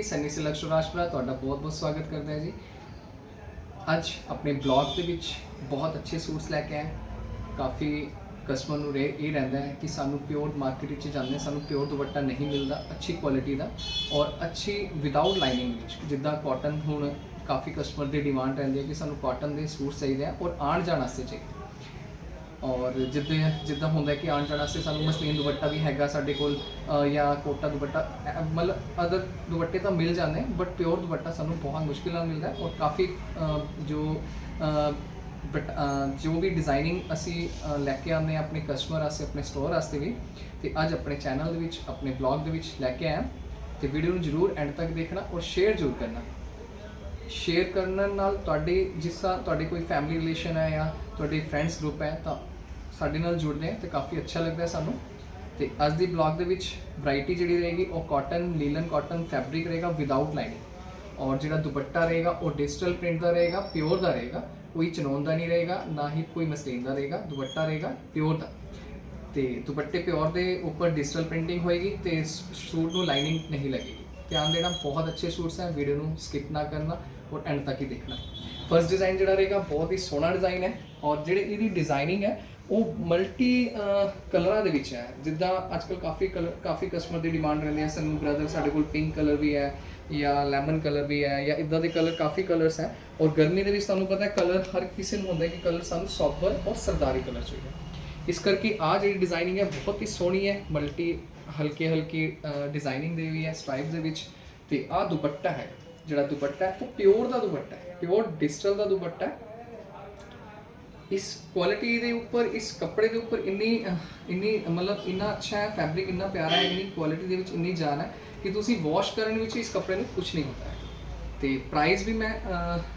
ਜੀ, ਸਨੀ ਸਿਲਕ ਰਾਜਪੁਰਾ, ਤੁਹਾਡਾ ਬਹੁਤ-ਬਹੁਤ ਸਵਾਗਤ ਕਰਦਾ ਹਾਂ ਜੀ। ਅੱਜ ਆਪਣੇ ਬਲੌਗ ਦੇ ਵਿੱਚ ਬਹੁਤ ਅੱਛੇ ਸੂਟਸ ਲੈ ਕੇ ਆਏ ਕਾਫੀ ਕਸਟਮਰ ਨੂੰ ਰੇ, ਇਹ ਰਹਿੰਦਾ ਹੈ ਕਿ ਸਾਨੂੰ ਪਿਓਰ ਮਾਰਕੀਟ ਵਿੱਚ ਜਾਂਦੇ ਸਾਨੂੰ ਪਿਓਰ ਦੁਪੱਟਾ ਨਹੀਂ ਮਿਲਦਾ, ਅੱਛੀ ਕੁਆਲਿਟੀ ਦਾ ਔਰ ਅੱਛੀ ਵਿਦਆਊਟ ਲਾਈਨਿੰਗ ਵਿੱਚ। ਜਿੱਦਾਂ ਕਾਟਨ ਹੁਣ ਕਾਫੀ ਕਸਟਮਰ ਦੀ ਡਿਮਾਂਡ ਰਹਿੰਦੀ ਹੈ ਕਿ ਸਾਨੂੰ ਕਾਟਨ ਦੇ ਸੂਟ ਚਾਹੀਦੇ ਆ ਔਰ ਆਉਣ ਜਾਣ ਵਾਸਤੇ ਚਾਹੀਦੇ ਔਰ ਜਿੱਦਾਂ ਜਿੱਦਾਂ ਹੁੰਦਾ ਕਿ ਆਉਣ ਜਾਣ ਵਾਸਤੇ ਸਾਨੂੰ ਮਸਲੀਨ ਦੁਪੱਟਾ ਵੀ ਹੈਗਾ ਸਾਡੇ ਕੋਲ ਅ, ਜਾਂ ਕੋਟਾ ਦੁਪੱਟਾ ਅ, ਮਤਲਬ ਅਦਰ ਦੁਪੱਟੇ ਤਾਂ ਮਿਲ ਜਾਂਦੇ ਬਟ ਪਿਓਰ ਦੁਪੱਟਾ ਸਾਨੂੰ ਬਹੁਤ ਮੁਸ਼ਕਿਲ ਨਾਲ ਮਿਲਦਾ ਹੈ ਔਰ ਕਾਫੀ ਅ, ਜੋ ਅ, ਬਟ ਅ, ਜੋ ਵੀ ਡਿਜ਼ਾਈਨਿੰਗ ਅਸੀਂ ਅ, ਲੈ ਕੇ ਆਉਂਦੇ ਹਾਂ ਆਪਣੇ ਕਸਟਮਰ ਵਾਸਤੇ ਆਪਣੇ ਸਟੋਰ ਵਾਸਤੇ ਵੀ ਤੇ ਅੱਜ ਆਪਣੇ ਚੈਨਲ ਦੇ ਵਿੱਚ ਆਪਣੇ ਬਲੌਗ ਦੇ ਵਿੱਚ ਲੈ ਕੇ ਆਇਆ ਹਾਂ ਤੇ ਵੀਡੀਓ ਨੂੰ ਜਰੂਰ ਐਂਡ ਤੱਕ ਦੇਖਣਾ ਔਰ ਸ਼ੇਅਰ ਜ਼ਰੂਰ ਕਰਨਾ। ਸ਼ੇਅਰ ਕਰਨ ਨਾਲ ਤੁਹਾਡੇ ਜਿਸ ਤਰ੍ਹਾਂ ਤੁਹਾਡੇ ਕੋਈ ਫੈਮਿਲੀ ਰਿਲੇਸ਼ਨ ਹੈ ਜਾਂ ਤੁਹਾਡੇ ਫਰੈਂਡਸ ਗਰੁੱਪ ਹੈ ਤਾਂ ਸਾਡੇ ਨਾਲ ਜੁੜਦੇ ਹੈ ਤੇ ਕਾਫੀ ਅੱਛਾ ਲੱਗਦਾ ਹੈ ਸਾਨੂੰ। ਤੇ ਅੱਜ ਦੀ ਬਲੌਗ ਦੇ ਵਿੱਚ ਵੈਰਾਈਟੀ ਜਿਹੜੀ ਰਹੇਗੀ, ਉਹ ਕਾਟਨ ਲੀਲਨ ਕਾਟਨ ਫੈਬਰਿਕ ਰਹੇਗਾ ਵਿਦਆਊਟ ਲਾਈਨਿੰਗ ਔਰ ਜਿਹੜਾ ਦੁਪੱਟਾ ਰਹੇਗਾ, ਉਹ ਡਿਜੀਟਲ ਪ੍ਰਿੰਟ ਦਾ ਰਹੇਗਾ ਪਿਓਰ ਦਾ ਰਹੇਗਾ। ਕੋਈ ਚਨੋਨ ਦਾ ਨਹੀਂ ਰਹੇਗਾ, ਨਾ ਹੀ ਕੋਈ ਮਸਲੀਨ ਦਾ ਰਹੇਗਾ। ਦੁਪੱਟਾ ਰਹੇਗਾ ਪਿਓਰ ਦਾ। ਤੇ ਦੁਪੱਟੇ ਪਿਓਰ ਦੇ ਉੱਪਰ ਡਿਜੀਟਲ ਪ੍ਰਿੰਟਿੰਗ ਹੋਏਗੀ ਤੇ ਸੂਟ ਨੂੰ ਲਾਈਨਿੰਗ ਨਹੀਂ ਲੱਗੇਗੀ। ਧਿਆਨ ਦੇਣਾ, ਬਹੁਤ ਅੱਛੇ ਸੂਟਸ ਹੈ ਵੀਡੀਓ ਨੂੰ ਸਕਿਪ ਨਾ ਕਰਨਾ ਔਰ ਐਂਡ ਤੱਕ ਹੀ ਦੇਖਣਾ। ਫਰਸਟ ਡਿਜ਼ਾਈਨ ਜਿਹੜਾ ਰਹੇਗਾ, ਬਹੁਤ ਹੀ ਸੋਹਣਾ ਡਿਜ਼ਾਈਨ ਹੈ ਔਰ ਜਿਹੜੇ ਇਹਦੀ ਡਿਜ਼ਾਈਨਿੰਗ ਹੈ ਉਹ ਮਲਟੀ ਕਲਰਾਂ ਦੇ ਵਿੱਚ ਹੈ। ਜਿੱਦਾਂ ਅੱਜਕੱਲ ਕਾਫੀ ਕਲਰ ਕਾਫੀ ਕਸਟਮਰ ਦੀ ਡਿਮਾਂਡ ਰਹਿੰਦੀ ਹੈ। ਸਾਨੂੰ ਬ੍ਰਦਰ ਸਾਡੇ ਕੋਲ ਪਿੰਕ ਕਲਰ ਵੀ ਹੈ ਜਾਂ ਲੈਮਨ ਕਲਰ ਵੀ ਹੈ ਜਾਂ ਇਦਾਂ ਦੇ ਕਲਰ ਕਾਫੀ ਕਲਰਸ ਹੈ। ਔਰ ਗਰਮੀ ਦੇ ਵਿੱਚ ਤੁਹਾਨੂੰ ਪਤਾ ਹੈ ਕਲਰ ਹਰ ਕਿਸੇ ਨੂੰ ਹੁੰਦਾ ਹੈ ਕਿ ਕਲਰ ਸਾਨੂੰ ਸੋਬਰ ਔਰ ਸਰਦਾਰੀ ਕਲਰ ਚਾਹੀਦਾ ਇਸ ਕਰਕੇ ਆ ਜਿਹੜੀ ਡਿਜ਼ਾਈਨਿੰਗ ਹੈ, ਬਹੁਤ ਹੀ ਸੋਹਣੀ ਹੈ। ਮਲਟੀ ਹਲਕੇ ਹਲਕੀ ਡਿਜ਼ਾਈਨਿੰਗ ਦੇ ਵੀ ਹੈ ਸਟ੍ਰਾਈਪਸ ਦੇ ਵਿੱਚ। ਤੇ ਆ ਦੁਪੱਟਾ ਹੈ, ਜਿਹੜਾ ਦੁਪੱਟਾ ਹੈ, ਉਹ ਪਿਓਰ ਦਾ ਦੁਪੱਟਾ ਹੈ। ਪਿਓਰ ਡਿਜੀਟਲ ਦਾ ਦੁਪੱਟਾ ਹੈ। ਇਸ ਕੁਆਲਿਟੀ ਦੇ ਉੱਪਰ, ਇਸ ਕੱਪੜੇ ਦੇ ਉੱਪਰ ਇੰਨੀ ਇੰਨੀ, ਮਤਲਬ ਇੰਨਾ ਅੱਛਾ ਹੈ ਫੈਬਰਿਕ ਇੰਨਾ ਪਿਆਰਾ ਹੈ, ਇੰਨੀ ਕੁਆਲਿਟੀ ਦੇ ਵਿੱਚ ਇੰਨੀ ਜਾਨ ਹੈ ਕਿ ਤੁਸੀਂ ਵਾਸ਼ ਕਰਨ ਵਿੱਚ ਇਸ ਕੱਪੜੇ ਨੂੰ ਕੁਝ ਨਹੀਂ ਹੁੰਦਾ। ਹੈ ਤੇ ਪ੍ਰਾਈਸ ਵੀ ਮੈਂ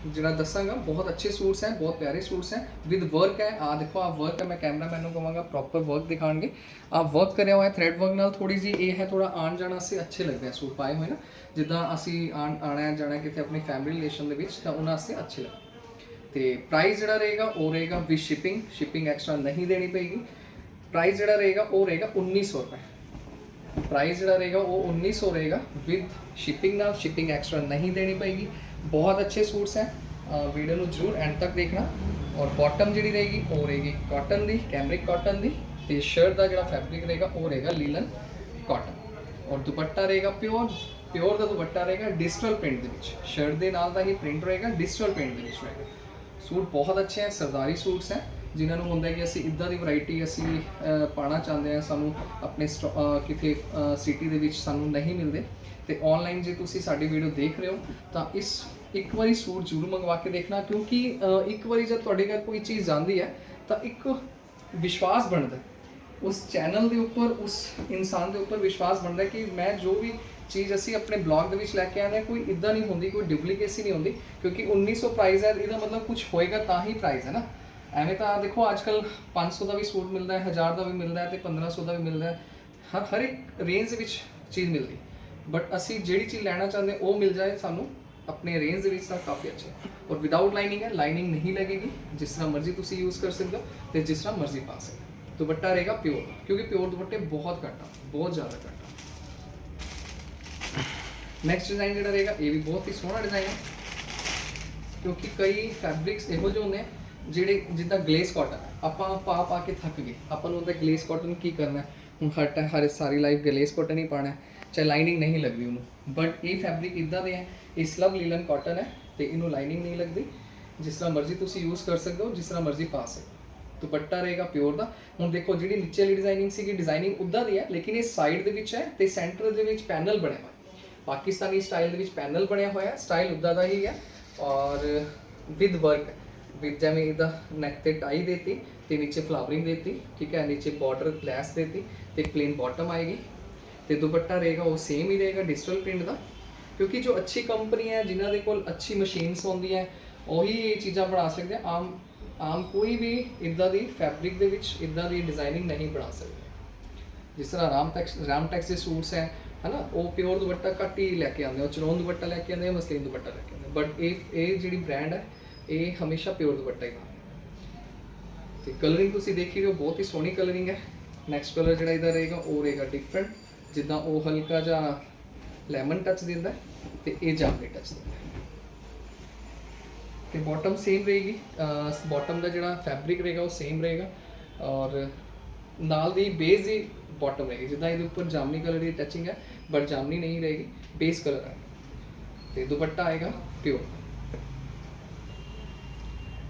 ਜਿਹੜਾ ਦੱਸਾਂਗਾ, ਬਹੁਤ ਅੱਛੇ ਸੂਟਸ ਹੈ, ਬਹੁਤ ਪਿਆਰੇ ਸੂਟਸ ਹੈ ਵਿਦ ਵਰਕ ਹੈ ਆ ਦੇਖੋ ਆ ਵਰਕ ਹੈ, ਮੈਂ ਕੈਮਰਾਮੈਨ ਨੂੰ ਕਹਾਂਗਾ ਪ੍ਰੋਪਰ ਵਰਕ ਦਿਖਾਣਗੇ ਆ ਵਰਕ ਕਰਿਆ ਹੋਇਆ ਥ੍ਰੈਡ ਵਰਕ ਨਾਲ ਥੋੜੀ ਜੀ ਇਹ ਹੈ ਥੋੜਾ ਆਣ ਜਾਣਾ ਸੇ ਅੱਛੇ ਲੱਗਦੇ ਆ ਸੂਟ ਪਾਏ ਹੋਏ ਨਾ। ਜਿੱਦਾਂ ਅਸੀਂ ਆਣ ਆਣਾ ਜਾਣਾ ਕਿਤੇ ਆਪਣੀ ਫੈਮਿਲੀ ਰਿਲੇਸ਼ਨ ਦੇ ਵਿੱਚ, ਤਾਂ ਉਹਨਾਂ ਵਾਸਤੇ ਅੱਛੇ ਲੱਗਦੇ ਤੇ ਪ੍ਰਾਈਸ ਜਿਹੜਾ ਰਹੇਗਾ, ਉਹ ਰਹੇਗਾ ਵਿਦ ਸ਼ਿਪਿੰਗ ਸ਼ਿਪਿੰਗ ਐਕਸਟਰਾ ਨਹੀਂ ਦੇਣੀ ਪਏਗੀ। ਪ੍ਰਾਈਸ ਜਿਹੜਾ ਰਹੇਗਾ, ਉਹ ਰਹੇਗਾ 1900 ਰੁਪਏ। ਪ੍ਰਾਈਸ ਜਿਹੜਾ ਰਹੇਗਾ, ਉਹ 1900 ਰਹੇਗਾ ਵਿਦ ਸ਼ਿਪਿੰਗ ਨਾਲ ਸ਼ਿਪਿੰਗ ਐਕਸਟਰਾ ਨਹੀਂ ਦੇਣੀ ਪਏਗੀ। ਬਹੁਤ ਅੱਛੇ ਸੂਟਸ ਹੈ। ਵੀਡੀਓ ਨੂੰ ਜਰੂਰ ਐਂਡ ਤੱਕ ਦੇਖਣਾ। ਔਰ ਬਾਟਮ ਜਿਹੜੀ ਰਹੇਗੀ, ਉਹ ਰਹੇਗੀ ਕਾਟਨ ਦੀ ਕੈਮਰਿਕ ਕਾਟਨ ਦੀ ਤੇ ਸ਼ਰਟ ਦਾ ਜਿਹੜਾ ਫੈਬਰਿਕ ਰਹੇਗਾ, ਉਹ ਰਹੇਗਾ ਲੀਲਨ ਕਾਟਨ ਔਰ ਦੁਪੱਟਾ ਰਹੇਗਾ ਪਿਓਰ ਪਿਓਰ ਦਾ ਦੁਪੱਟਾ ਰਹੇਗਾ ਡਿਜੀਟਲ ਪ੍ਰਿੰਟ ਦੇ ਵਿੱਚ। ਸ਼ਰਟ ਦੇ ਨਾਲ ਦਾ ਹੀ ਪ੍ਰਿੰਟ ਰਹੇਗਾ ਡਿਜੀਟਲ ਪ੍ਰਿੰਟ ਦੇ ਵਿੱਚ ਰਹੇਗਾ। ਸੂਟ ਬਹੁਤ ਅੱਛੇ ਹੈ ਸਰਦਾਰੀ ਸੂਟਸ ਹੈ ਜਿਨ੍ਹਾਂ ਨੂੰ ਹੁੰਦਾ ਕਿ ਅਸੀਂ ਇਦਾਂ ਦੀ ਵੈਰਾਈਟੀ ਅਸੀਂ ਅਹ, ਪਾਉਣਾ ਚਾਹੁੰਦੇ ਹਾਂ ਸਾਨੂੰ ਆਪਣੇ ਸਟੋ- ਅਹ, ਕਿਤੇ ਸਿਟੀ ਦੇ ਵਿੱਚ ਸਾਨੂੰ ਨਹੀਂ ਮਿਲਦੇ। ਤੇ ਆਨਲਾਈਨ ਜੇ ਤੁਸੀਂ ਸਾਡੀ ਵੀਡੀਓ ਦੇਖ ਰਹੇ ਹੋ ਤਾਂ ਇਸ ਇੱਕ ਵਾਰੀ ਸੂਟ ਜ਼ਰੂਰ ਮੰਗਵਾ ਕੇ ਦੇਖਣਾ ਕਿਉਂਕਿ ਇੱਕ ਵਾਰੀ ਜਦ ਤੁਹਾਡੇ ਘਰ ਕੋਈ ਚੀਜ਼ ਜਾਂਦੀ ਹੈ ਤਾਂ ਇੱਕ ਵਿਸ਼ਵਾਸ ਬਣਦਾ ਉਸ ਚੈਨਲ ਦੇ ਉੱਪਰ ਉਸ ਇਨਸਾਨ ਦੇ ਉੱਪਰ ਵਿਸ਼ਵਾਸ ਬਣਦਾ ਕਿ ਮੈਂ ਜੋ ਵੀ ਚੀਜ਼ ਅਸੀਂ ਆਪਣੇ ਬਲੌਗ ਦੇ ਵਿੱਚ ਲੈ ਕੇ ਆਉਂਦੇ ਹਾਂ, ਕੋਈ ਇਦਾਂ ਨਹੀਂ ਹੁੰਦੀ, ਕੋਈ ਡੁਪਲੀਕੇਸੀ ਨਹੀਂ ਹੁੰਦੀ, ਕਿਉਂਕਿ 1900 ਪ੍ਰਾਈਸ ਹੈ, ਇਹਦਾ ਮਤਲਬ ਕੁਝ ਹੋਏਗਾ ਤਾਂ ਹੀ ਪ੍ਰਾਈਸ ਹੈ ਨਾ। ਐਵੇਂ ਤਾਂ ਦੇਖੋ ਅੱਜਕੱਲ 500 ਦਾ ਵੀ ਸੂਟ ਮਿਲਦਾ ਹੈ 1000 ਦਾ ਵੀ ਮਿਲਦਾ ਹੈ ਤੇ 1500 ਦਾ ਵੀ ਮਿਲਦਾ ਹੈ। ਹਰ ਹਰ ਇੱਕ ਰੇਂਜ ਦੇ ਵਿੱਚ ਚੀਜ਼ ਮਿਲਦੀ ਬਟ ਅਸੀਂ ਜਿਹੜੀ ਚੀਜ਼ ਲੈਣਾ ਚਾਹੁੰਦੇ, ਉਹ ਮਿਲ ਜਾਏ ਸਾਨੂੰ, ਆਪਣੇ ਰੇਂਜ ਦੇ ਵਿੱਚ ਤਾਂ ਕਾਫੀ ਅੱਛਾ ਹੈ। ਔਰ ਵਿਦਆਊਟ ਲਾਈਨਿੰਗ ਹੈ ਲਾਈਨਿੰਗ ਨਹੀਂ ਲੱਗੇਗੀ, ਜਿਸ ਤਰ੍ਹਾਂ ਮਰਜ਼ੀ ਤੁਸੀਂ ਯੂਜ਼ ਕਰ ਸਕਦੇ ਹੋ ਤੇ ਜਿਸ ਤਰ੍ਹਾਂ ਮਰਜ਼ੀ ਪਾ ਸਕਦੇ ਹੋ। ਦੁਪੱਟਾ ਰਹੇਗਾ ਪਿਓਰ ਕਿਉਂਕਿ ਪਿਓਰ ਦੁਪੱਟੇ ਬਹੁਤ ਘੱਟ ਆ, ਬਹੁਤ ਜ਼ਿਆਦਾ ਘੱਟ ਆ। ਨੈਕਸਟ ਡਿਜ਼ਾਈਨ ਜਿਹੜਾ ਰਹੇਗਾ, ਇਹ ਵੀ ਬਹੁਤ ਹੀ ਸੋਹਣਾ ਡਿਜ਼ਾਈਨ ਹੈ। ਕਿਉਂਕਿ ਕਈ ਫੈਬਰਿਕਸ ਇਹੋ ਜਿਹੇ ਹੁੰਦੇ ਜਿਹੜੇ ਜਿੱਦਾਂ ਗਲੇਸ ਕਾਟਨ ਆਪਾਂ ਪਾ ਪਾ ਕੇ ਥੱਕ ਗਏ। ਆਪਾਂ ਨੂੰ ਉਹਦਾ ਗਲੇਸ ਕਾਟਨ ਕੀ ਕਰਨਾ ਹੁਣ ਹਰ ਟਾਈਮ, ਹਰ ਸਾਰੀ ਲਾਈਫ ਗਲੇਸ ਕਾਟਨ ਹੀ ਪਾਣਾ ਚਾਹੇ ਲਾਈਨਿੰਗ ਨਹੀਂ ਲੱਗਦੀ ਉਹਨੂੰ। ਬਟ ਇਹ ਫੈਬਰਿਕ ਇਦਾਂ ਦੇ ਹੈ ਇਹ ਸਲਬ ਲੀਲਨ ਕਾਟਨ ਹੈ ਤੇ ਇਹਨੂੰ ਲਾਈਨਿੰਗ ਨਹੀਂ ਲੱਗਦੀ। ਜਿਸ ਤਰ੍ਹਾਂ ਮਰਜ਼ੀ ਤੁਸੀਂ ਯੂਜ਼ ਕਰ ਸਕਦੇ ਹੋ, ਜਿਸ ਤਰ੍ਹਾਂ ਮਰਜ਼ੀ ਪਾ ਸਕਦੇ ਦੁਪੱਟਾ ਰਹੇਗਾ ਪਿਓਰ ਦਾ। ਹੁਣ ਦੇਖੋ, ਜਿਹੜੀ ਨੀਚੇ ਵਾਲੀ ਡਿਜ਼ਾਈਨਿੰਗ ਸੀਗੀ ਡਿਜ਼ਾਈਨਿੰਗ ਉਦਾਂ ਦੀ ਹੈ, ਲੇਕਿਨ ਇਹ ਸਾਈਡ ਦੇ ਵਿੱਚ ਹੈ ਤੇ ਸੈਂਟਰ ਦੇ ਵਿੱਚ ਪੈਨਲ ਬਣਿਆ ਹੋਇਆ ਪਾਕਿਸਤਾਨੀ ਸਟਾਈਲ ਦੇ ਵਿੱਚ ਪੈਨਲ ਬਣਿਆ ਹੋਇਆ ਹੈ, ਸਟਾਈਲ ਉਦਾਂ ਦਾ ਹੀ ਹੈ ਔਰ ਵਿਦ ਵਰਕ ਵਿਦ ਜਿਵੇਂ ਇਹਦਾ ਨੈਕ ਤੇ ਟਾਈ ਦੇਤੀ ਤੇ ਨੀਚੇ ਫਲਾਵਰਿੰਗ ਦੇਤੀ, ਠੀਕ ਹੈ, ਨੀਚੇ ਬਾਰਡਰ ਲੈਸ ਦੇਤੀ ਤੇ ਪਲੇਨ ਬਾਟਮ ਆਏਗੀ ਤੇ ਦੁਪੱਟਾ ਰਹੇਗਾ ਉਹ ਸੇਮ ਹੀ ਰਹੇਗਾ ਡਿਜੀਟਲ ਪ੍ਰਿੰਟ ਦਾ, ਕਿਉਂਕਿ ਜੋ ਅੱਛੀ ਕੰਪਨੀ ਹੈ, ਜਿਨ੍ਹਾਂ ਦੇ ਕੋਲ ਅੱਛੀ ਮਸ਼ੀਨਸ ਹੁੰਦੀਆਂ ਉਹੀ ਇਹ ਚੀਜ਼ਾਂ ਬਣਾ ਸਕਦੇ ਆਮ ਆਮ ਕੋਈ ਵੀ ਇਦਾਂ ਦੀ ਫੈਬਰਿਕ ਦੇ ਵਿੱਚ ਇਦਾਂ ਦੀ ਡਿਜ਼ਾਈਨਿੰਗ ਨਹੀਂ ਬਣਾ ਸਕਦੇ। ਜਿਸ ਤਰ੍ਹਾਂ ਰਾਮ ਟੈਕਸ ਰਾਮ ਟੈਕਸ ਦੇ ਸੂਟਸ ਹੈ ਹਨਾ, ਉਹ ਪਿਓਰ ਦੁਪੱਟਾ ਘੱਟ ਹੀ ਲੈ ਕੇ ਆਉਂਦੇ ਆ, ਉਹ ਚਨੋਨ ਦੁਪੱਟਾ ਲੈ ਕੇ ਆਉਂਦੇ ਆ ਮਸਲੀਨ ਦੁਪੱਟਾ ਲੈ ਕੇ ਆਉਂਦੇ ਬਟ ਇਹ ਇਹ ਜਿਹੜੀ ਬ੍ਰਾਂਡ ਹੈ ਇਹ ਹਮੇਸ਼ਾ ਪਿਓਰ ਦੁਪੱਟਾ ਹੀ ਪਾਉਂਦੇ ਤੇ ਕਲਰਿੰਗ ਤੁਸੀਂ ਦੇਖੀ ਰਹੇ ਹੋ ਬਹੁਤ ਹੀ ਸੋਹਣੀ ਕਲਰਿੰਗ ਹੈ ਨੈਕਸਟ ਕਲਰ ਜਿਹੜਾ ਇਹਦਾ ਰਹੇਗਾ, ਉਹ ਰਹੇਗਾ ਡਿਫਰੈਂਟ ਜਿੱਦਾਂ ਉਹ ਹਲਕਾ ਜਿਹਾ ਲੈਮਨ ਟੱਚ ਦਿੰਦਾ ਹੈ ਤੇ ਇਹ ਜਾਮਨੀ ਟੱਚ ਦਿੰਦਾ ਤੇ ਬਾਟਮ ਸੇਮ ਰਹੇਗੀ ਬਾਟਮ ਦਾ ਜਿਹੜਾ ਫੈਬਰਿਕ ਰਹੇਗਾ, ਉਹ ਸੇਮ ਰਹੇਗਾ। ਔਰ ਨਾਲ ਦੀ ਬੇਸ ਦੀ ਬਾਟਮ ਰਹੇਗੀ। ਜਿੱਦਾਂ ਇਹਦੇ ਉੱਪਰ ਜਾਮਨੀ ਕਲਰ ਦੀ ਟੱਚਿੰਗ ਹੈ ਬਟ ਜਾਮਨੀ ਨਹੀਂ ਰਹੇਗੀ ਬੇਸ ਕਲਰ ਹੈ। ਤੇ ਦੁਪੱਟਾ ਆਏਗਾ ਪਿਓਰ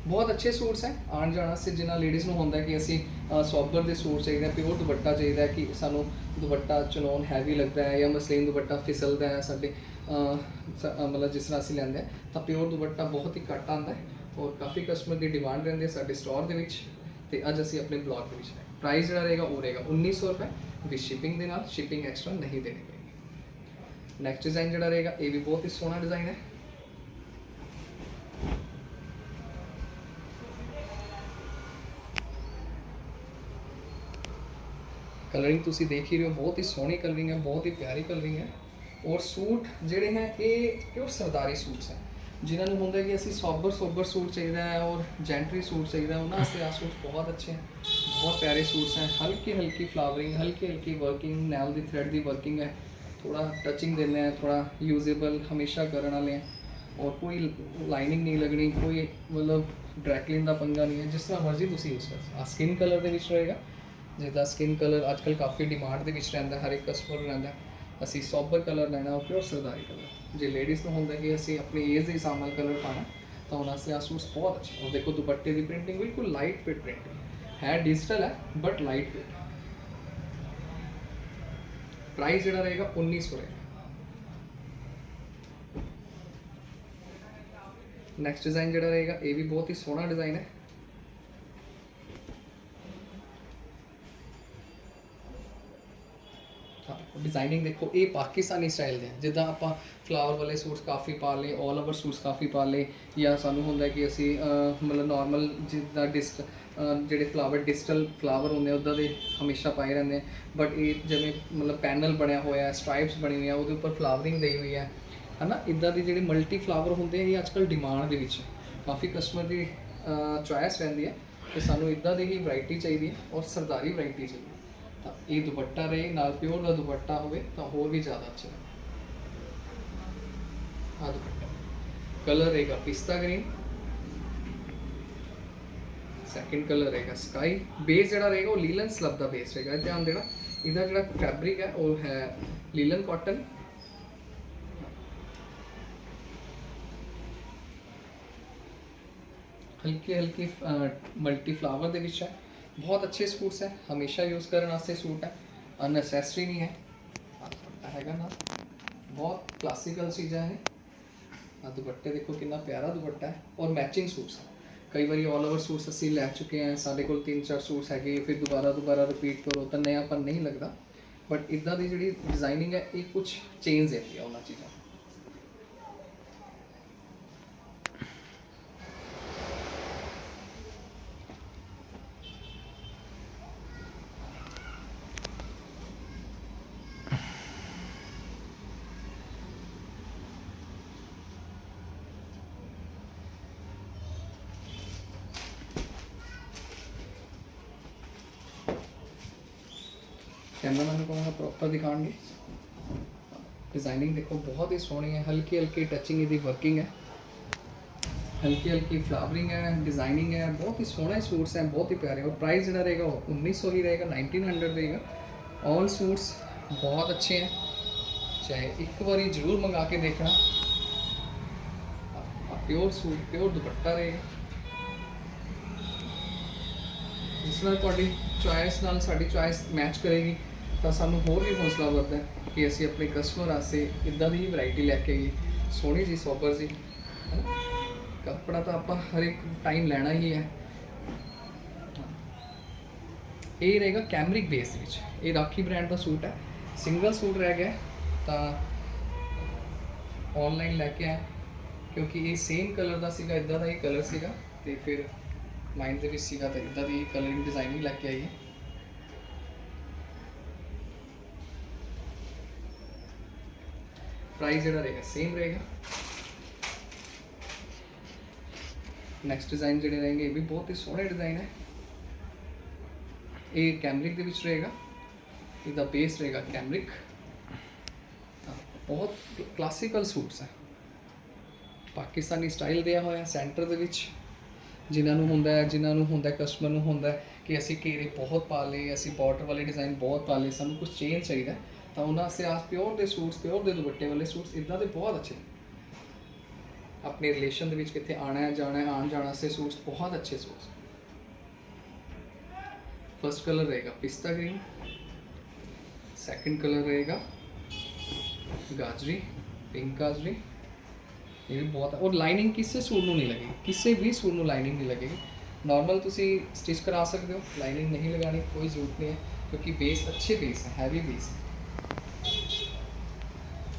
ਬਹੁਤ ਅੱਛੇ ਸੂਟਸ ਹੈ। ਆਉਣ ਜਾਣ ਸੇ ਜਿਨ੍ਹਾਂ ਲੇਡੀਜ਼ ਨੂੰ ਹੁੰਦਾ ਕਿ ਅਸੀਂ ਸੌਬਰ ਦੇ ਸੂਟ ਚਾਹੀਦਾ ਪਿਓਰ ਦੁਪੱਟਾ ਚਾਹੀਦਾ ਕਿ ਸਾਨੂੰ ਦੁਪੱਟਾ ਚਨੋਨ ਹੈਵੀ ਲੱਗਦਾ ਹੈ ਜਾਂ ਮਸਲੀਨ ਦੁਪੱਟਾ ਫਿਸਲਦਾ ਹੈ ਸਾਡੇ ਸ- ਮਤਲਬ ਜਿਸ ਤਰ੍ਹਾਂ ਅਸੀਂ ਲੈਂਦੇ ਹਾਂ, ਤਾਂ ਪਿਓਰ ਦੁਪੱਟਾ ਬਹੁਤ ਹੀ ਘੱਟ ਆਉਂਦਾ ਹੈ ਔਰ ਕਾਫੀ ਕਸਟਮਰ ਦੀ ਡਿਮਾਂਡ ਰਹਿੰਦੀ ਹੈ ਸਾਡੇ ਸਟੋਰ ਦੇ ਵਿੱਚ ਤੇ ਅੱਜ ਅਸੀਂ ਆਪਣੇ ਬਲੌਗ ਦੇ ਵਿੱਚ ਪ੍ਰਾਈਸ ਜਿਹੜਾ ਰਹੇਗਾ ਉਹ ਰਹੇਗਾ 1900 ਰੁਪਏ ਵੀ ਸ਼ਿਪਿੰਗ ਦੇ ਨਾਲ ਸ਼ਿਪਿੰਗ ਐਕਸਟਰਾ ਨਹੀਂ ਦੇਣੀ ਪਏਗੀ ਨੈਕਸਟ ਡਿਜ਼ਾਈਨ ਜਿਹੜਾ ਰਹੇਗਾ ਇਹ ਵੀ ਬਹੁਤ ਹੀ ਸੋਹਣਾ ਡਿਜ਼ਾਈਨ ਹੈ ਕਲਰਿੰਗ ਤੁਸੀਂ ਦੇਖ ਹੀ ਰਹੇ ਹੋ ਬਹੁਤ ਹੀ ਸੋਹਣੀ ਕਲਰਿੰਗ ਹੈ ਬਹੁਤ ਹੀ ਪਿਆਰੀ ਕਲਰਿੰਗ ਹੈ ਔਰ ਸੂਟ ਜਿਹੜੇ ਹੈ ਇਹ ਪਿਓਰ ਸਰਦਾਰੀ ਸੂਟਸ ਹੈ ਜਿਨ੍ਹਾਂ ਨੂੰ ਹੁੰਦਾ ਹੈ ਕਿ ਅਸੀਂ ਸੋਬਰ ਸੋਬਰ ਸੂਟ ਚਾਹੀਦਾ ਹੈ ਔਰ ਜੈਂਟਰੀ ਸੂਟ ਚਾਹੀਦਾ ਹੈ ਉਹਨਾਂ ਵਾਸਤੇ ਆ ਸੂਟ ਬਹੁਤ ਅੱਛੇ ਹੈ ਬਹੁਤ ਪਿਆਰੇ ਸੂਟਸ ਹੈ, ਹਲਕੀ ਹਲਕੀ ਫਲਾਵਰਿੰਗ ਹਲਕੀ ਹਲਕੀ ਵਰਕਿੰਗ ਨੈਲ ਦੀ ਥ੍ਰੈਡ ਦੀ ਵਰਕਿੰਗ ਹੈ। ਥੋੜਾ ਟਚਿੰਗ ਦਿੰਦੇ ਹੈ ਥੋੜਾ ਯੂਜ਼ੇਬਲ ਹਮੇਸ਼ਾ ਕਰਨ ਵਾਲੇ ਹੈ। ਔਰ ਕੋਈ ਲਾਈਨਿੰਗ ਨਹੀਂ ਲੱਗਣੀ, ਕੋਈ ਮਤਲਬ ਡਰੈਕਲਿਨ ਦਾ ਪੰਗਾ ਨਹੀਂ ਹੈ, ਜਿਸ ਤਰ੍ਹਾਂ ਮਰਜ਼ੀ ਤੁਸੀਂ ਯੂਜ਼ ਕਰ ਸਕਦੇ ਆ ਸਕਿਨ ਕਲਰ ਦੇ ਵਿੱਚ ਰਹੇਗਾ। ਜਿੱਦਾਂ ਸਕਿਨ ਕਲਰ ਅੱਜਕੱਲ ਕਾਫੀ ਡਿਮਾਂਡ ਦੇ ਵਿੱਚ ਰਹਿੰਦਾ, ਹਰ ਇੱਕ ਕਸਟਮਰ ਰਹਿੰਦਾ। ਅਸੀਂ ਸੋਬਰ ਕਲਰ ਲੈਣਾ ਉਹ ਪਿਓਰ ਸਰਦਾਰੀ ਕਲਰ ਜੇ ਲੇਡੀਜ਼ ਨੂੰ ਹੁੰਦਾ ਕਿ ਅਸੀਂ ਆਪਣੀ ਏਜ ਦੇ ਹਿਸਾਬ ਨਾਲ ਕਲਰ ਪਾਣਾ ਤਾਂ ਉਹਨਾਂ ਵਾਸਤੇ ਆ ਸੂਟਸ ਬਹੁਤ ਅੱਛਾ ਉਹ ਦੇਖੋ ਦੁਪੱਟੇ ਦੀ ਪ੍ਰਿੰਟਿੰਗ ਬਿਲਕੁਲ ਲਾਈਟ ਫਿਟ ਪ੍ਰਿੰਟਿੰਗ ਹੈ ਡਿਜੀਟਲ ਹੈ ਬਟ ਲਾਈਟ ਫਿਟ ਪ੍ਰਾਈਸ ਜਿਹੜਾ ਰਹੇਗਾ 1900 ਰਹੇਗਾ ਨੈਕਸਟ ਡਿਜ਼ਾਈਨ ਜਿਹੜਾ ਰਹੇਗਾ ਇਹ ਵੀ ਬਹੁਤ ਹੀ ਸੋਹਣਾ ਡਿਜ਼ਾਈਨ ਹੈ ਡਿਜ਼ਾਈਨਿੰਗ ਦੇਖੋ, ਇਹ ਪਾਕਿਸਤਾਨੀ ਸਟਾਈਲ ਦੇ ਆ। ਜਿੱਦਾਂ ਆਪਾਂ ਫਲਾਵਰ ਵਾਲੇ ਸੂਟਸ ਕਾਫੀ ਪਾ ਲਏ 올 ਓਵਰ ਸੂਟਸ ਕਾਫੀ ਪਾ ਲਏ, ਜਾਂ ਸਾਨੂੰ ਹੁੰਦਾ ਕਿ ਅਸੀਂ ਮਤਲਬ ਨਾਰਮਲ ਜਿੱਦਾਂ ਡਿਸਟ ਜਿਹੜੇ ਫਲਾਵਰ ਡਿਜੀਟਲ ਫਲਾਵਰ ਹੁੰਦੇ ਆ, ਉਦਾਂ ਦੇ ਹਮੇਸ਼ਾ ਪਾਏ ਰਹਿੰਦੇ ਬਟ ਇਹ ਜਿਵੇਂ ਮਤਲਬ ਪੈਨਲ ਬਣਿਆ ਹੋਇਆ ਹੈ ਸਟ੍ਰਾਈਪਸ ਬਣੀ ਹੋਈ ਆ ਉਹਦੇ ਉੱਪਰ ਫਲਾਵਰਿੰਗ ਦੇਈ ਹੋਈ ਹੈ। ਹਨਾ? ਇਦਾਂ ਦੇ ਜਿਹੜੇ ਮਲਟੀ ਫਲਾਵਰ ਹੁੰਦੇ ਆ, ਇਹ ਅੱਜਕੱਲ ਡਿਮਾਂਡ ਦੇ ਵਿੱਚ ਕਾਫੀ ਕਸਟਮਰ ਦੀ ਚੁਆਇਸ ਰਹਿੰਦੀ ਹੈ ਕਿ ਸਾਨੂੰ ਇਦਾਂ ਦੀ ਹੀ ਵੈਰਾਈਟੀ ਚਾਹੀਦੀ ਹੈ ਔਰ ਸਰਦਾਰੀ ਵੈਰਾਈਟੀ ਚਾਹੀਦੀ ਹੈ। ਤਾਂ ਇਹ ਦੁਪੱਟਾ ਰਹੇ, ਨਾਲ ਪਿਓਰ ਦਾ ਦੁਪੱਟਾ ਹੋਵੇ ਤਾਂ ਹੋਰ ਵੀ ਜ਼ਿਆਦਾ ਅੱਛਾ ਹੈ ਆ ਦੁਪੱਟਾ। ਕਲਰ ਰਹੇਗਾ ਪਿਸਤਾ ਗ੍ਰੀਨ ਸੈਕਿੰਡ ਕਲਰ ਰਹੇਗਾ ਸਕਾਈ ਬੇਸ ਜਿਹੜਾ ਰਹੇਗਾ ਉਹ ਲੀਲਨ ਸਲਬ ਦਾ ਬੇਸ ਰਹੇਗਾ। ਧਿਆਨ ਦੇਣਾ, ਇਹਦਾ ਜਿਹੜਾ ਫੈਬਰਿਕ ਹੈ, ਉਹ ਹੈ ਲੀਲਨ ਕਾਟਨ ਹਲਕੀ ਹਲਕੇ ਮਲਟੀ ਫਲਾਵਰ ਦੇ ਵਿੱਚ ਹੈ। ਬਹੁਤ ਅੱਛੇ ਸੂਟਸ ਹੈ ਹਮੇਸ਼ਾ ਯੂਜ਼ ਕਰਨ ਵਾਸਤੇ ਸੂਟ ਹੈ ਅਨਸੈਸਰੀ ਨਹੀਂ ਹੈ ਦੁਪੱਟਾ ਹੈਗਾ ਨਾ ਬਹੁਤ ਕਲਾਸੀਕਲ ਚੀਜ਼ਾਂ ਹੈ ਆ ਦੁਪੱਟੇ ਦੇਖੋ ਕਿੰਨਾ ਪਿਆਰਾ ਦੁਪੱਟਾ ਹੈ ਔਰ ਮੈਚਿੰਗ ਸੂਟਸ ਹੈ ਕਈ ਵਾਰੀ 올 ਓਵਰ ਸੂਟਸ ਅਸੀਂ ਲੈ ਚੁੱਕੇ ਹਾਂ। ਸਾਡੇ ਕੋਲ ਤਿੰਨ ਚਾਰ ਸੂਟਸ ਹੈਗੇ। ਫਿਰ ਦੁਬਾਰਾ ਦੁਬਾਰਾ ਰਿਪੀਟ ਕਰੋ ਤਾਂ ਨਇਆਪਨ ਨਹੀਂ ਲੱਗਦਾ। ਬਟ ਇਦਾਂ ਦੀ ਜਿਹੜੀ ਡਿਜ਼ਾਈਨਿੰਗ ਹੈ, ਇਹ ਕੁਝ ਚੇਂਜ ਹੈ ਉਹਨਾਂ ਚੀਜ਼ਾਂ ਕੈਮਰਾਮੈਨ ਨੂੰ ਕਹਾਂਗਾ ਪ੍ਰੋਪਰ ਦਿਖਾਣਗੇ ਡਿਜ਼ਾਈਨਿੰਗ ਦੇਖੋ ਬਹੁਤ ਹੀ ਸੋਹਣੀ ਹੈ ਹਲਕੀ ਹਲਕੀ ਟੱਚਿੰਗ ਇਹਦੀ ਵਰਕਿੰਗ ਹੈ ਹਲਕੀ ਹਲਕੀ ਫਲਾਵਰਿੰਗ ਹੈ ਡਿਜ਼ਾਈਨਿੰਗ ਹੈ ਬਹੁਤ ਹੀ ਸੋਹਣੇ ਸੂਟਸ ਹੈ ਬਹੁਤ ਹੀ ਪਿਆਰੇ ਔਰ ਪ੍ਰਾਈਸ ਜਿਹੜਾ ਰਹੇਗਾ ਉਹ 1900 ਹੀ ਰਹੇਗਾ 1900 ਰਹੇਗਾ ਔਲ ਸੂਟਸ ਬਹੁਤ ਅੱਛੇ ਹੈ ਚਾਹੇ ਇੱਕ ਵਾਰੀ ਜ਼ਰੂਰ ਮੰਗਾ ਕੇ ਦੇਖਣਾ ਪਿਓਰ ਸੂਟ ਪਿਓਰ ਦੁਪੱਟਾ ਰਹੇਗਾ ਜਿਸ ਨਾਲ ਤੁਹਾਡੀ ਚੁਆਇਸ ਨਾਲ ਸਾਡੀ ਚੁਆਇਸ ਮੈਚ ਕਰੇਗੀ। ਤਾਂ ਸਾਨੂੰ ਹੋਰ ਵੀ ਹੌਸਲਾ ਵੱਧਦਾ ਹੈ ਕਿ ਅਸੀਂ ਆਪਣੇ ਕਸਟਮਰ ਆਸੇ ਇਦਾਂ ਦੀ ਵੈਰਾਈਟੀ ਲੈ ਕੇ ਆਈਏ। ਸੋਹਣੀ ਜੀ ਸੋਬਰ ਜੀ ਹੈਨਾ? ਕੱਪੜਾ ਤਾਂ ਆਪਾਂ ਹਰ ਇੱਕ ਟਾਈਮ ਲੈਣਾ ਹੀ ਹੈ। ਇਹ ਰਹੇਗਾ ਕੈਮਰਿਕ ਬੇਸ ਵਿੱਚ। ਇਹ ਰਾਖੀ ਬ੍ਰਾਂਡ ਦਾ ਸੂਟ ਹੈ। ਸਿੰਗਲ ਸੂਟ ਰਹਿ ਗਿਆ ਤਾਂ ਆਨਲਾਈਨ ਲੈ ਕੇ ਆਇਆ। ਕਿਉਂਕਿ ਇਹ ਸੇਮ ਕਲਰ ਦਾ ਸੀਗਾ, ਇਦਾਂ ਦਾ ਹੀ ਕਲਰ ਸੀਗਾ। ਤੇ ਫਿਰ ਮਾਈਂਡ ਦੇ ਵਿੱਚ ਸੀਗਾ ਤਾਂ ਇਦਾਂ ਦੀ ਕਲਰਿੰਗ ਡਿਜ਼ਾਈਨਿੰਗ ਲੈ ਕੇ ਆਈ ਹੈ ਪ੍ਰਾਈਸ ਜਿਹੜਾ ਰਹੇਗਾ ਸੇਮ ਰਹੇਗਾ ਨੈਕਸਟ ਡਿਜ਼ਾਈਨ ਜਿਹੜੇ रहेंगे ਇਹ ਵੀ ਬਹੁਤ ਹੀ ਸੋਹਣੇ ਡਿਜ਼ਾਈਨ ਹੈ ਇਹ ਕੈਮਰਿਕ ਦੇ ਵਿੱਚ ਰਹੇਗਾ ਇਹਦਾ ਬੇਸ ਰਹੇਗਾ ਕੈਮਰਿਕ ਬਹੁਤ ਕਲਾਸੀਕਲ ਸੂਟਸ ਹੈ ਪਾਕਿਸਤਾਨੀ ਸਟਾਈਲ ਦਿਆ ਹੋਇਆ ਸੈਂਟਰ ਦੇ ਵਿੱਚ ਜਿਨ੍ਹਾਂ ਨੂੰ ਹੁੰਦਾ ਹੈ ਜਿਨ੍ਹਾਂ ਨੂੰ ਹੁੰਦਾ ਕਸਟਮਰ ਨੂੰ ਹੁੰਦਾ ਹੈ ਕਿ ਅਸੀਂ ਘੇਰੇ ਬਹੁਤ ਪਾ ਲਏ ਅਸੀਂ ਬਾਰਡਰ ਵਾਲੇ ਡਿਜ਼ਾਈਨ ਬਹੁਤ ਪਾ ਲਏ ਸਾਨੂੰ ਕੁਝ ਚੇਂਜ ਚਾਹੀਦਾ ਹੈ, ਤਾਂ ਉਹਨਾਂ ਵਾਸਤੇ ਆਸ ਪਿਓਰ ਦੇ ਸੂਟਸ ਪਿਓਰ ਦੇ ਦੁਪੱਟੇ ਵਾਲੇ ਸੂਟਸ ਇਦਾਂ ਦੇ ਬਹੁਤ ਅੱਛੇ ਨੇ ਆਪਣੇ ਰਿਲੇਸ਼ਨ ਦੇ ਵਿੱਚ ਕਿੱਥੇ ਆਣਾ ਹੈ ਜਾਣਾ ਹੈ ਆਉਣ ਜਾਣ ਵਾਸਤੇ ਸੂਟਸ ਬਹੁਤ ਅੱਛੇ ਸੂਟਸ फर्स्ट कलर रहेगा पिस्ता ग्रीन सेकंड कलर रहेगा गाजरी पिंक गाजरी ਇਹ ਵੀ ਬਹੁਤ ਔਰ ਲਾਈਨਿੰਗ ਕਿਸੇ ਸੂਟ ਨੂੰ ਨਹੀਂ ਲੱਗੇਗੀ ਕਿਸੇ ਵੀ ਸੂਟ ਨੂੰ ਲਾਈਨਿੰਗ ਨਹੀਂ ਲੱਗੇਗੀ ਨਾਰਮਲ ਤੁਸੀਂ ਸਟਿਚ ਕਰਾ ਸਕਦੇ ਹੋ ਲਾਈਨਿੰਗ ਨਹੀਂ ਲਗਾਣੀ ਕੋਈ ਜ਼ਰੂਰਤ ਨਹੀਂ ਹੈ ਕਿਉਂਕਿ ਬੇਸ ਅੱਛੇ ਬੇਸ ਹੈ ਹੈਵੀ ਬੇਸ ਹੈ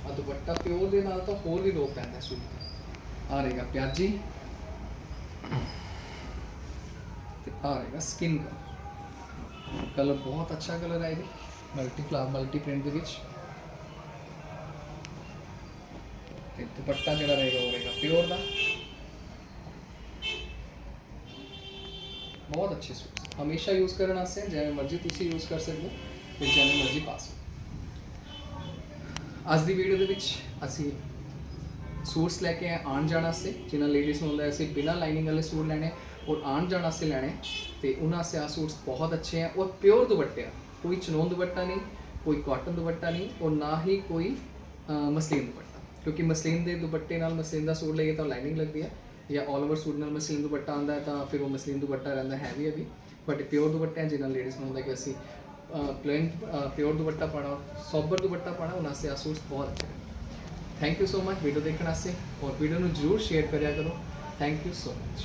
ਆ ਦੁਪੱਟਾ ਪਿਓਰ ਦੇ ਨਾਲ ਤਾਂ ਹੋਰ ਵੀ ਰੋਕ ਪੈਂਦਾ ਸੂਟ ਤੇ ਆ ਰਹੇਗਾ ਪਿਆਜੀ। ਤੇ ਆ ਰਹੇਗਾ ਸਕਿਨ ਦਾ ਕਲਰ ਬਹੁਤ ਅੱਛਾ ਕਲਰ ਹੈ ਇਹ ਮਲਟੀ ਫਲਾਵਰ ਮਲਟੀ ਪ੍ਰਿੰਟ ਦੇ ਵਿੱਚ। ਤੇ ਦੁਪੱਟਾ ਜਿਹੜਾ ਰਹੇਗਾ ਉਹ ਰਹੇਗਾ ਪਿਓਰ ਦਾ। ਬਹੁਤ ਅੱਛੇ ਸੂਟ। ਹਮੇਸ਼ਾ ਯੂਜ਼ ਕਰਨ ਵਾਸਤੇ, ਜਿਵੇਂ ਮਰਜ਼ੀ ਤੁਸੀਂ ਯੂਜ਼ ਕਰ ਸਕਦੇ ਹੋ ਤੇ ਜਿਵੇਂ ਮਰਜ਼ੀ ਪਾ ਸਕਦੇ ਹੋ। ਅੱਜ ਦੀ ਵੀਡੀਓ ਦੇ ਵਿੱਚ ਅਸੀਂ ਸੂਟਸ ਲੈ ਕੇ ਆਏ ਆਉਣ ਜਾਣ ਵਾਸਤੇ, ਜਿਨ੍ਹਾਂ ਲੇਡੀਜ਼ ਨੂੰ ਹੁੰਦਾ ਅਸੀਂ ਬਿਨਾਂ ਲਾਈਨਿੰਗ ਵਾਲੇ ਸੂਟ ਲੈਣੇ ਔਰ ਆਉਣ ਜਾਣ ਵਾਸਤੇ ਲੈਣੇ। ਤੇ ਉਹਨਾਂ ਵਾਸਤੇ ਆ ਸੂਟਸ ਬਹੁਤ ਅੱਛੇ ਆ ਔਰ ਪਿਓਰ ਦੁਪੱਟੇ ਆ। ਕੋਈ ਚਨੋਨ ਦੁਪੱਟਾ ਨਹੀਂ, ਕੋਈ ਕਾਟਨ ਦੁਪੱਟਾ ਨਹੀਂ ਔਰ ਨਾ ਹੀ ਕੋਈ ਮਸਲੀਨ ਦੁਪੱਟਾ। ਕਿਉਂਕਿ ਮਸਲੀਨ ਦੇ ਦੁਪੱਟੇ ਨਾਲ ਮਸਲੀਨ ਦਾ ਸੂਟ ਲਈਏ ਤਾਂ ਲਾਈਨਿੰਗ ਲੱਗਦੀ ਹੈ ਜਾਂ ਆਲ ਓਵਰ ਸੂਟ ਨਾਲ ਮਸਲੀਨ ਦੁਪੱਟਾ ਆਉਂਦਾ ਤਾਂ ਫਿਰ ਉਹ ਮਸਲੀਨ ਦੁਪੱਟਾ ਰਹਿੰਦਾ ਹੈਵੀ ਹੈਵੀ ਬਟ ਪਿਓਰ ਦੁਪੱਟੇ ਆ ਜਿਨ੍ਹਾਂ ਲੇਡੀਜ਼ ਨੂੰ ਹੁੰਦਾ ਕਿ ਅਸੀਂ ਪਲੇਨ ਪਿਓਰ ਦੁਪੱਟਾ ਪਾਣਾ ਸੋਬਰ ਦੁਪੱਟਾ ਪਾਣਾ ਉਹਨਾਂ ਵਾਸਤੇ ਆ ਸੂਟਸ ਬਹੁਤ ਅੱਛੇ ਨੇ thank you so much video ਦੇਖਣ ਵਾਸਤੇ ਔਰ ਵੀਡੀਓ ਨੂੰ ਜਰੂਰ ਸ਼ੇਅਰ ਕਰਿਆ ਕਰੋ ਥੈਂਕ ਯੂ ਸੋ ਮਚ